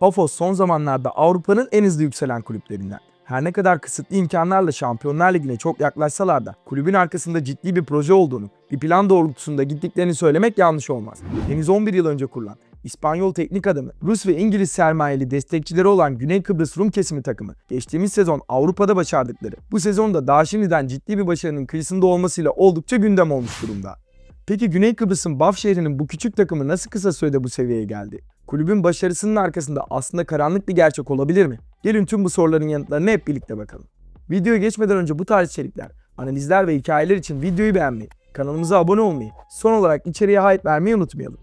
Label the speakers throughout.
Speaker 1: Pafos son zamanlarda Avrupa'nın en hızlı yükselen kulüplerinden. Her ne kadar kısıtlı imkanlarla Şampiyonlar Ligi'ne çok yaklaşsalar da kulübün arkasında ciddi bir proje olduğunu, bir plan doğrultusunda gittiklerini söylemek yanlış olmaz. Henüz 11 yıl önce kurulan İspanyol teknik adamı, Rus ve İngiliz sermayeli destekçileri olan Güney Kıbrıs Rum kesimi takımı geçtiğimiz sezon Avrupa'da başardıkları, bu sezonda daha şimdiden ciddi bir başarının kıyısında olmasıyla oldukça gündem olmuş durumda. Peki Güney Kıbrıs'ın Baf şehrinin bu küçük takımı nasıl kısa sürede bu seviyeye geldi? Kulübün başarısının arkasında aslında karanlık bir gerçek olabilir mi? Gelin tüm bu soruların yanıtlarına hep birlikte bakalım. Videoya geçmeden önce bu tarz içerikler, analizler ve hikayeler için videoyu beğenmeyi, kanalımıza abone olmayı, son olarak içeriye hype vermeyi unutmayalım.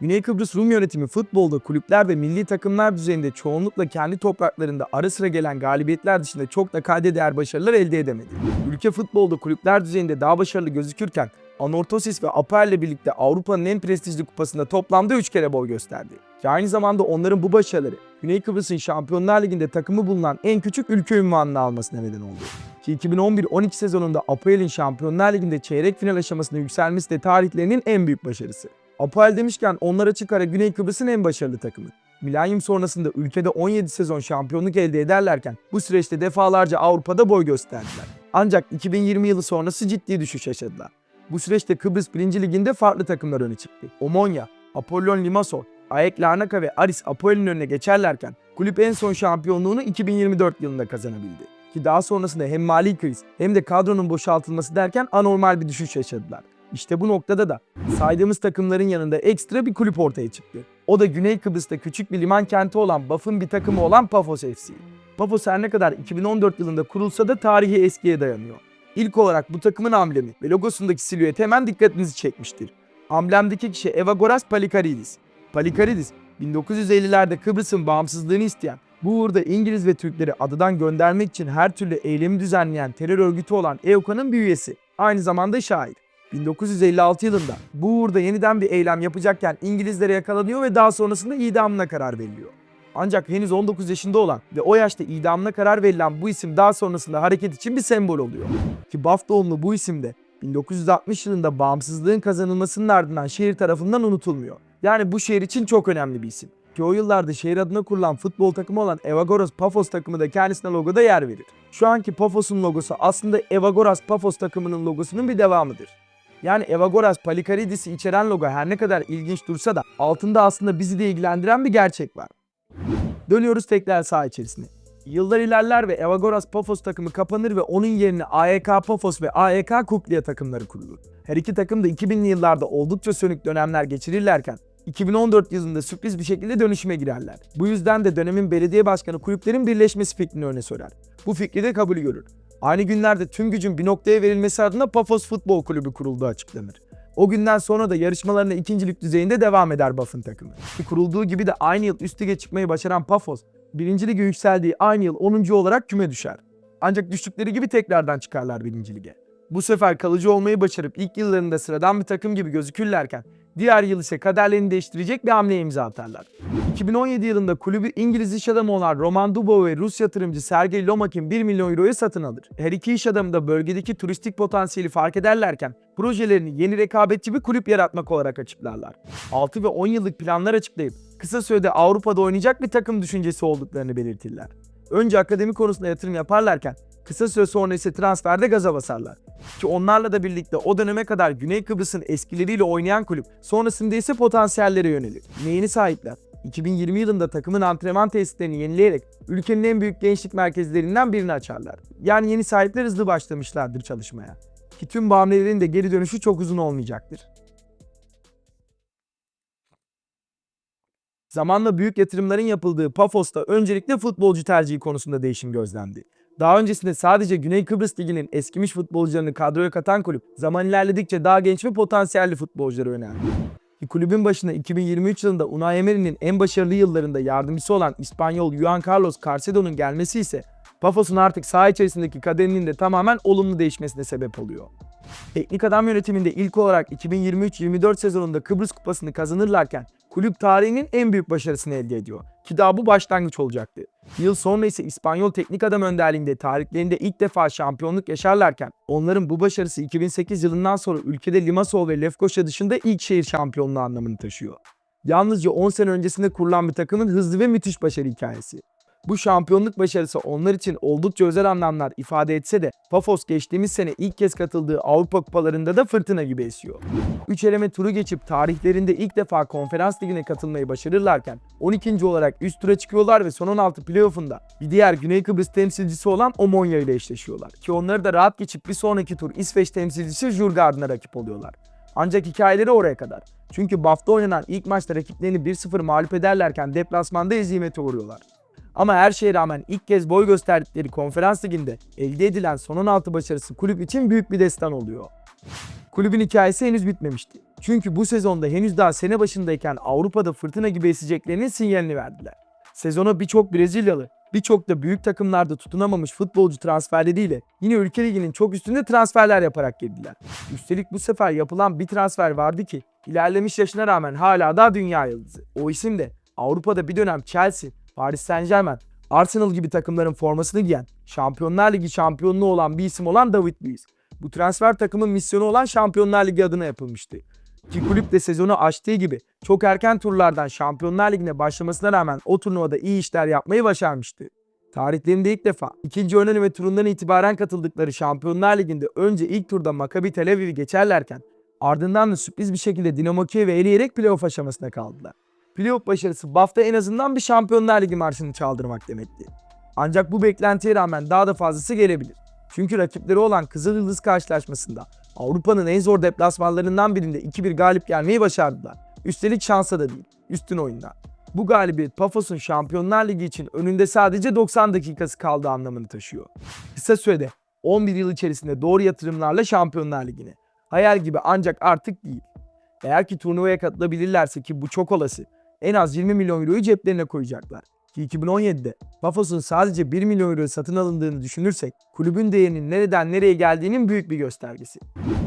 Speaker 1: Güney Kıbrıs Rum yönetimi futbolda kulüpler ve milli takımlar düzeyinde çoğunlukla kendi topraklarında ara sıra gelen galibiyetler dışında çok da kayda değer başarılar elde edemedi. Ülke futbolda kulüpler düzeyinde daha başarılı gözükürken Anorthosis ve APR ile birlikte Avrupa'nın en prestijli kupasında toplamda 3 kere boy gösterdi. Ki aynı zamanda onların bu başarıları Güney Kıbrıs'ın Şampiyonlar Ligi'nde takımı bulunan en küçük ülke ünvanını almasına neden oldu. Ki 2011-12 sezonunda APR'in Şampiyonlar Ligi'nde çeyrek final aşamasına yükselmesi de tarihlerinin en büyük başarısı. APL demişken onlar açık Güney Kıbrıs'ın en başarılı takımı. Milenyum sonrasında ülkede 17 sezon şampiyonluk elde ederlerken bu süreçte defalarca Avrupa'da boy gösterdiler. Ancak 2020 yılı sonrası ciddi düşüş yaşadılar. Bu süreçte Kıbrıs 1. Liginde farklı takımlar öne çıktı. Omonia, Apollon Limassol, AEK Larnaca ve Aris Apoel'in önüne geçerlerken kulüp en son şampiyonluğunu 2024 yılında kazanabildi. Ki daha sonrasında hem mali kriz hem de kadronun boşaltılması derken anormal bir düşüş yaşadılar. İşte bu noktada da saydığımız takımların yanında ekstra bir kulüp ortaya çıktı. O da Güney Kıbrıs'ta küçük bir liman kenti olan Baf'ın bir takımı olan Pafos FC. Pafos her ne kadar 2014 yılında kurulsa da tarihi eskiye dayanıyor. İlk olarak bu takımın amblemi ve logosundaki silüet hemen dikkatinizi çekmiştir. Amblemdeki kişi Evagoras Palikaridis. Palikaridis 1950'lerde Kıbrıs'ın bağımsızlığını isteyen, bu uğurda İngiliz ve Türkleri adadan göndermek için her türlü eylemi düzenleyen terör örgütü olan EOKA'nın bir üyesi. Aynı zamanda şair. 1956 yılında bu uğurda yeniden bir eylem yapacakken İngilizlere yakalanıyor ve daha sonrasında idamına karar veriliyor. Ancak henüz 19 yaşında olan ve o yaşta idamına karar verilen bu isim daha sonrasında hareket için bir sembol oluyor. Ki Baf doğumlu bu isim de 1960 yılında bağımsızlığın kazanılmasının ardından şehir tarafından unutulmuyor. Yani bu şehir için çok önemli bir isim. Ki o yıllarda şehir adına kurulan futbol takımı olan Evagoras Pafos takımı da kendisine logoda yer verir. Şu anki Pafos'un logosu aslında Evagoras Pafos takımının logosunun bir devamıdır. Yani Evagoras Palikaridis'i içeren logo her ne kadar ilginç dursa da altında aslında bizi de ilgilendiren bir gerçek var. Dönüyoruz tekrar saha içerisine. Yıllar ilerler ve Evagoras Pafos takımı kapanır ve onun yerine AEK Pafos ve AEK Kukliya takımları kurulur. Her iki takım da 2000'li yıllarda oldukça sönük dönemler geçirirlerken 2014 yılında sürpriz bir şekilde dönüşüme girerler. Bu yüzden de dönemin belediye başkanı kulüplerin birleşmesi fikrini öne sürer. Bu fikri de kabul görür. Aynı günlerde tüm gücün bir noktaya verilmesi adına Pafos Futbol Kulübü kurulduğu açıklanır. O günden sonra da yarışmalarına ikincilik düzeyinde devam eder Baf'ın takımı. Kurulduğu gibi de aynı yıl üst lige çıkmayı başaran Pafos, birinci lige yükseldiği aynı yıl 10. olarak küme düşer. Ancak düştükleri gibi tekrardan çıkarlar birinci lige. Bu sefer kalıcı olmayı başarıp ilk yıllarında sıradan bir takım gibi gözükürlerken diğer yıl ise kaderlerini değiştirecek bir hamleye imza atarlar. 2017 yılında kulübü İngiliz iş adamı olan Roman Dubois ve Rus yatırımcı Sergey Lomak'in 1 milyon euroya satın alır. Her iki iş adamı da bölgedeki turistik potansiyeli fark ederlerken projelerini yeni rekabetçi bir kulüp yaratmak olarak açıklarlar. 6 ve 10 yıllık planlar açıklayıp kısa sürede Avrupa'da oynayacak bir takım düşüncesi olduklarını belirtirler. Önce akademi konusunda yatırım yaparlarken kısa süre sonra ise transferde gaza basarlar. Ki onlarla da birlikte o döneme kadar Güney Kıbrıs'ın eskileriyle oynayan kulüp sonrasında ise potansiyellere yönelir. Neyini sahipler? 2020 yılında takımın antrenman tesislerini yenileyerek ülkenin en büyük gençlik merkezlerinden birini açarlar. Yani yeni sahipler hızlı başlamışlardır çalışmaya. Ki tüm hamlelerin de geri dönüşü çok uzun olmayacaktır. Zamanla büyük yatırımların yapıldığı Pafos'ta öncelikle futbolcu tercihi konusunda değişim gözlendi. Daha öncesinde sadece Güney Kıbrıs Ligi'nin eskimiş futbolcularını kadroya katan kulüp zaman ilerledikçe daha genç ve potansiyelli futbolcuları önerdi. Kulübün başına 2023 yılında Unai Emery'nin en başarılı yıllarında yardımcısı olan İspanyol Juan Carlos Carcedo'nun gelmesi ise Pafos'un artık saha içerisindeki kaderinin de tamamen olumlu değişmesine sebep oluyor. Teknik adam yönetiminde ilk olarak 2023-24 sezonunda Kıbrıs Kupası'nı kazanırlarken kulüp tarihinin en büyük başarısını elde ediyor. Ki daha bu başlangıç olacaktı. Yıl sonra ise İspanyol teknik adam önderliğinde tarihlerinde ilk defa şampiyonluk yaşarlarken onların bu başarısı 2008 yılından sonra ülkede Limassol ve Lefkoşa dışında ilk şehir şampiyonluğu anlamını taşıyor. Yalnızca 10 sene öncesinde kurulan bir takımın hızlı ve müthiş başarı hikayesi. Bu şampiyonluk başarısı onlar için oldukça özel anlamlar ifade etse de Pafos geçtiğimiz sene ilk kez katıldığı Avrupa Kupalarında da fırtına gibi esiyor. 3 eleme turu geçip tarihlerinde ilk defa konferans ligine katılmayı başarırlarken 12. olarak üst tura çıkıyorlar ve son 16 playoff'unda bir diğer Güney Kıbrıs temsilcisi olan Omonia ile eşleşiyorlar. Ki onları da rahat geçip bir sonraki tur İsveç temsilcisi Djurgården'a rakip oluyorlar. Ancak hikayeleri oraya kadar. Çünkü BAF'ta oynanan ilk maçta rakiplerini 1-0 mağlup ederlerken deplasmanda ezimete uğruyorlar. Ama her şeye rağmen ilk kez boy gösterdikleri konferans liginde elde edilen son 16 başarısı kulüp için büyük bir destan oluyor. Kulübün hikayesi henüz bitmemişti. Çünkü bu sezonda henüz daha sene başındayken Avrupa'da fırtına gibi eseceklerinin sinyalini verdiler. Sezona birçok Brezilyalı, birçok da büyük takımlarda tutunamamış futbolcu transferleriyle yine ülke liginin çok üstünde transferler yaparak girdiler. Üstelik bu sefer yapılan bir transfer vardı ki ilerlemiş yaşına rağmen hala daha dünya yıldızı. O isim de Avrupa'da bir dönem Chelsea, Paris Saint Germain, Arsenal gibi takımların formasını giyen, Şampiyonlar Ligi şampiyonluğu olan bir isim olan David Luiz. Bu transfer takımın misyonu olan Şampiyonlar Ligi adına yapılmıştı. Ki kulüp de sezonu açtığı gibi çok erken turlardan Şampiyonlar Ligi'ne başlamasına rağmen o turnuvada iyi işler yapmayı başarmıştı. Tarihlerinde ilk defa ikinci ön eleme turundan itibaren katıldıkları Şampiyonlar Ligi'nde önce ilk turda Maccabi Tel Aviv'i geçerlerken ardından da sürpriz bir şekilde Dinamo Kiev'i eleyerek playoff aşamasına kaldılar. Playoff başarısı BAF'ta en azından bir Şampiyonlar Ligi marşını çaldırmak demekti. Ancak bu beklentiye rağmen daha da fazlası gelebilir. Çünkü rakipleri olan Kızıl Yıldız karşılaşmasında Avrupa'nın en zor deplasmanlarından birinde 2-1 galip gelmeyi başardılar. Üstelik şansa da değil, üstün oyunda. Bu galibiyet Pafos'un Şampiyonlar Ligi için önünde sadece 90 dakikası kaldığı anlamını taşıyor. Kısa sürede 11 yıl içerisinde doğru yatırımlarla Şampiyonlar Ligi'ne. Hayal gibi ancak artık değil. Eğer ki turnuvaya katılabilirlerse ki bu çok olası, en az 20 milyon euroyu ceplerine koyacaklar. Ki 2017'de Pafos'un sadece 1 milyon euro satın alındığını düşünürsek kulübün değerinin nereden nereye geldiğinin büyük bir göstergesi.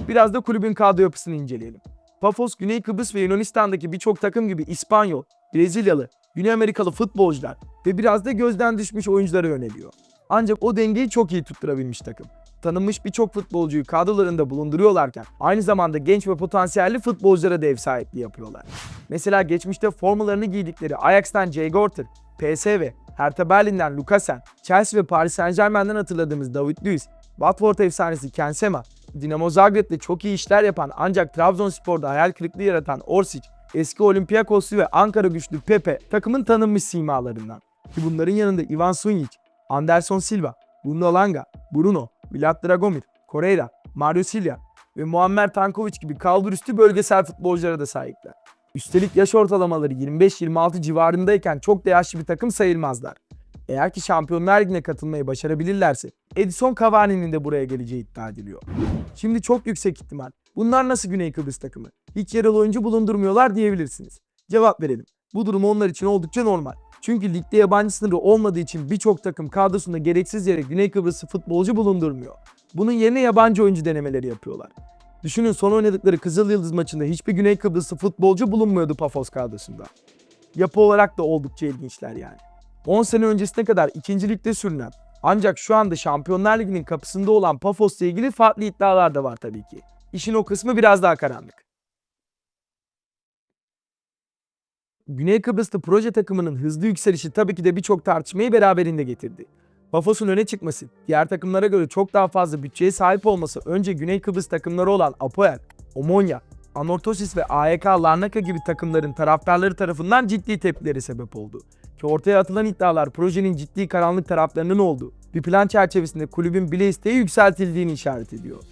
Speaker 1: Biraz da kulübün kadro yapısını inceleyelim. Pafos, Güney Kıbrıs ve Yunanistan'daki birçok takım gibi İspanyol, Brezilyalı, Güney Amerikalı futbolcular ve biraz da gözden düşmüş oyunculara yöneliyor. Ancak o dengeyi çok iyi tutturabilmiş takım. Tanınmış birçok futbolcuyu kadrolarında bulunduruyorlarken aynı zamanda genç ve potansiyelli futbolculara da ev sahipliği yapıyorlar. Mesela geçmişte formalarını giydikleri Ajax'tan Jay Gorter, PSV, Hertha Berlin'den Lukasen, Chelsea ve Paris Saint Germain'den hatırladığımız David Luiz, Watford efsanesi Ken Sema, Dinamo Zagreb'de çok iyi işler yapan ancak Trabzonspor'da hayal kırıklığı yaratan Orsic, eski Olympiakoslu ve Ankara güçlü Pepe takımın tanınmış simalarından. Ki bunların yanında Ivan Sunjic, Anderson Silva, Bruno Langa, Bruno, Vlad Dragomir, Correira, Mario Silva ve Muammer Tankovic gibi kalburüstü bölgesel futbolculara da sahipler. Üstelik yaş ortalamaları 25-26 civarındayken çok da yaşlı bir takım sayılmazlar. Eğer ki Şampiyonlar Ligi'ne katılmayı başarabilirlerse Edison Cavani'nin de buraya geleceği iddia ediliyor. Şimdi çok yüksek ihtimal. Bunlar nasıl Güney Kıbrıs takımı? Hiç yaralı oyuncu bulundurmuyorlar diyebilirsiniz. Cevap verelim. Bu durum onlar için oldukça normal. Çünkü ligde yabancı sınırı olmadığı için birçok takım kadrosunda gereksiz yere Güney Kıbrıs'ı futbolcu bulundurmuyor. Bunun yerine yabancı oyuncu denemeleri yapıyorlar. Düşünün son oynadıkları Kızıl Yıldız maçında hiçbir Güney Kıbrıslı futbolcu bulunmuyordu Pafos kadrosunda. Yapı olarak da oldukça ilginçler yani. 10 sene öncesine kadar ikinci ligde sürünen ancak şu anda Şampiyonlar Ligi'nin kapısında olan Pafos'la ilgili farklı iddialar da var tabii ki. İşin o kısmı biraz daha karanlık. Güney Kıbrıs'ta proje takımının hızlı yükselişi tabii ki de birçok tartışmayı beraberinde getirdi. Pafos'un öne çıkması, diğer takımlara göre çok daha fazla bütçeye sahip olması önce Güney Kıbrıs takımları olan Apoel, Omonia, Anorthosis ve AEK Larnaka gibi takımların taraftarları tarafından ciddi tepkileri sebep oldu. Ki ortaya atılan iddialar projenin ciddi karanlık taraflarının olduğu, bir plan çerçevesinde kulübün bile isteği yükseltildiğini işaret ediyor.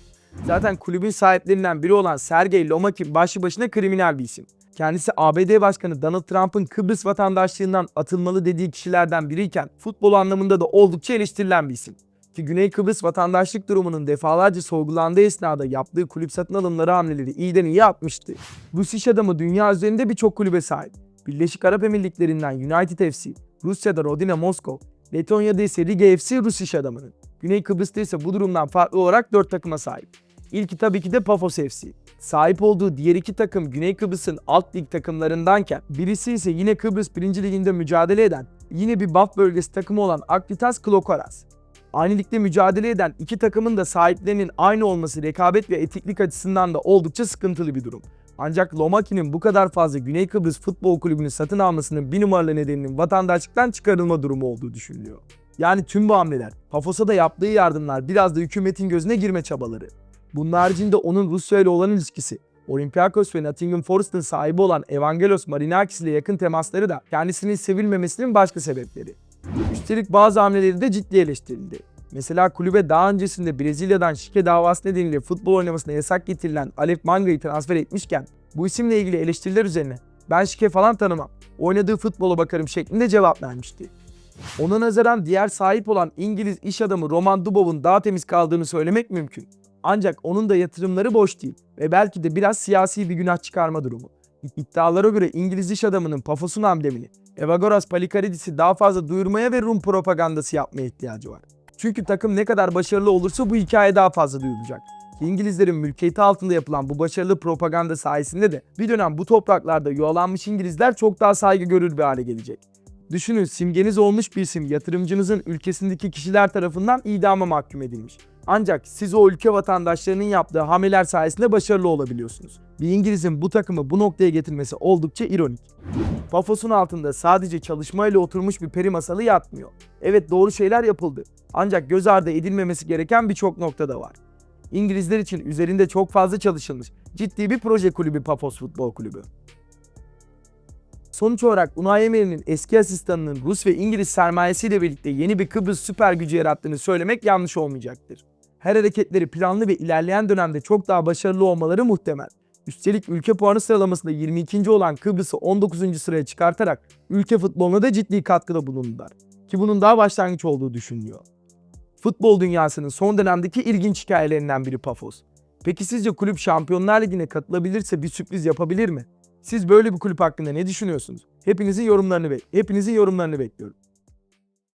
Speaker 1: Zaten kulübün sahiplerinden biri olan Sergey Lomakin başlı başına kriminal bir isim. Kendisi ABD Başkanı Donald Trump'ın Kıbrıs vatandaşlığından atılmalı dediği kişilerden biriyken futbol anlamında da oldukça eleştirilen bir isim. Ki Güney Kıbrıs vatandaşlık durumunun defalarca sorgulandığı esnada yaptığı kulüp satın alımları hamleleri iyiden iyi atmıştı. Rus iş adamı dünya üzerinde birçok kulübe sahip. Birleşik Arap Emirlikleri'nden United FC, Rusya'da Rodina Moskov, Letonya'da ise Riga FC Rus iş adamının. Güney Kıbrıs'ta ise bu durumdan farklı olarak 4 takıma sahip. İlki tabii ki de Pafos FC. Sahip olduğu diğer iki takım Güney Kıbrıs'ın alt lig takımlarındanken birisi ise yine Kıbrıs 1. Liginde mücadele eden yine bir Baf bölgesi takımı olan Aklitas Klokoras. Aynı ligde mücadele eden iki takımın da sahiplerinin aynı olması rekabet ve etiklik açısından da oldukça sıkıntılı bir durum. Ancak Lomaki'nin bu kadar fazla Güney Kıbrıs Futbol Kulübü'nü satın almasının bir numaralı nedeninin vatandaşlıktan çıkarılma durumu olduğu düşünülüyor. Yani tüm bu hamleler, Pafos'a da yaptığı yardımlar biraz da hükümetin gözüne girme çabaları. Bunun haricinde onun Rusya ile olan ilişkisi, Olympiakos ve Nottingham Forest'ın sahibi olan Evangelos Marinakis ile yakın temasları da kendisinin sevilmemesinin başka sebepleri. Üstelik bazı hamleleri de ciddi eleştirildi. Mesela kulübe daha öncesinde Brezilya'dan şike davası nedeniyle futbol oynamasına yasak getirilen Alef Manga'yı transfer etmişken bu isimle ilgili eleştiriler üzerine ben şike falan tanımam, oynadığı futbola bakarım şeklinde cevap vermişti. Ona nazaran diğer sahip olan İngiliz iş adamı Roman Dubov'un daha temiz kaldığını söylemek mümkün. Ancak onun da yatırımları boş değil ve belki de biraz siyasi bir günah çıkarma durumu. İddialara göre İngiliz iş adamının Pafos'un amblemini Evagoras Palikaridis'i daha fazla duyurmaya ve Rum propagandası yapmaya ihtiyacı var. Çünkü takım ne kadar başarılı olursa bu hikaye daha fazla duyulacak. İngilizlerin mülkiyeti altında yapılan bu başarılı propaganda sayesinde de bir dönem bu topraklarda yuvalanmış İngilizler çok daha saygı görür bir hale gelecek. Düşünün simgeniz olmuş bir isim yatırımcınızın ülkesindeki kişiler tarafından idama mahkum edilmiş. Ancak siz o ülke vatandaşlarının yaptığı hamleler sayesinde başarılı olabiliyorsunuz. Bir İngiliz'in bu takımı bu noktaya getirmesi oldukça ironik. Pafos'un altında sadece çalışmayla oturmuş bir peri masalı yatmıyor. Evet doğru şeyler yapıldı. Ancak göz ardı edilmemesi gereken birçok nokta da var. İngilizler için üzerinde çok fazla çalışılmış ciddi bir proje kulübü Pafos Futbol Kulübü. Sonuç olarak Unai Emery'nin eski asistanının Rus ve İngiliz sermayesiyle birlikte yeni bir Kıbrıs süper gücü yarattığını söylemek yanlış olmayacaktır. Her hareketleri planlı ve ilerleyen dönemde çok daha başarılı olmaları muhtemel. Üstelik ülke puanı sıralamasında 22. olan Kıbrıs'ı 19. sıraya çıkartarak ülke futboluna da ciddi katkıda bulundular. Ki bunun daha başlangıç olduğu düşünülüyor. Futbol dünyasının son dönemdeki ilginç hikayelerinden biri Pafos. Peki sizce kulüp Şampiyonlar Ligi'ne katılabilirse bir sürpriz yapabilir mi? Siz böyle bir kulüp hakkında ne düşünüyorsunuz? Hepinizin yorumlarını ve hepinizin yorumlarını bekliyorum.